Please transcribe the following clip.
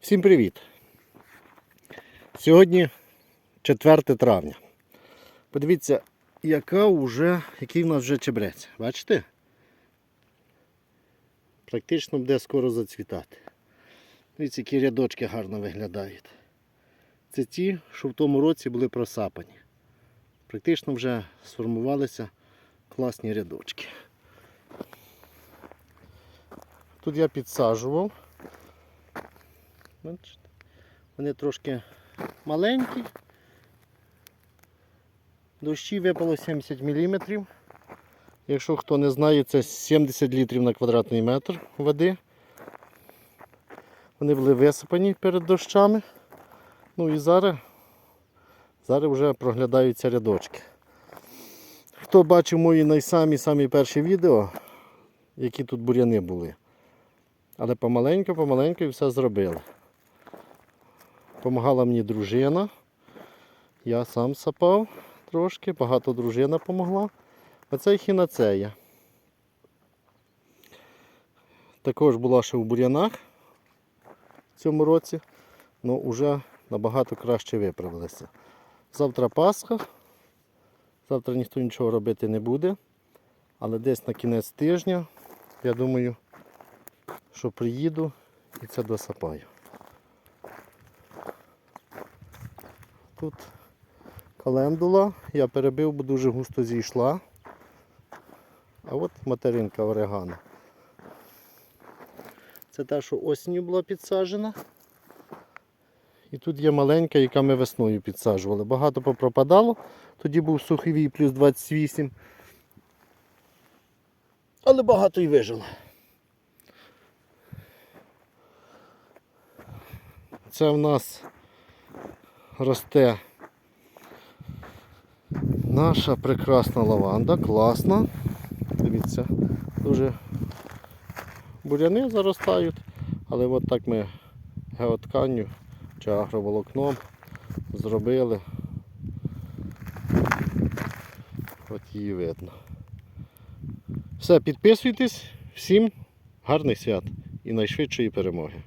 Всім привіт! Сьогодні 4 травня. Подивіться, яка вже, який в нас вже чебрець. Бачите? Практично буде скоро зацвітати. Дивіться, які рядочки гарно виглядають. Це ті, що в тому році були просапані. Практично вже сформувалися класні рядочки. Тут я підсаджував. Бачите? Вони трошки маленькі. Дощі випало 70 мм. Якщо хто не знає, це 70 літрів на квадратний метр води. Вони були висипані перед дощами. Ну і зараз, зараз вже проглядаються рядочки. Хто бачив мої найсамі-самі перші відео, які тут буряни були. Але помаленьку і все зробили. Помагала мені дружина. Я сам сапав трошки, багато дружина помогла. А це хінацея. Також була ще в бур'янах в цьому році, але вже набагато краще виправилися. Завтра Пасха. Завтра ніхто нічого робити не буде. Але десь на кінець тижня, я думаю, що приїду і це досапаю. Тут календула, я перебив, бо дуже густо зійшла. А от материнка орегано. Це та, що осінню була підсаджена. І тут є маленька, яка ми весною підсаджували. Багато попропадало. Тоді був суховій плюс 28. Але багато і вижило. Це в нас росте наша прекрасна лаванда, класна. Дивіться, дуже буряни заростають, але от так ми геотканню чи агроволокном зробили. От її видно. Все, підписуйтесь, всім гарних свят і найшвидшої перемоги.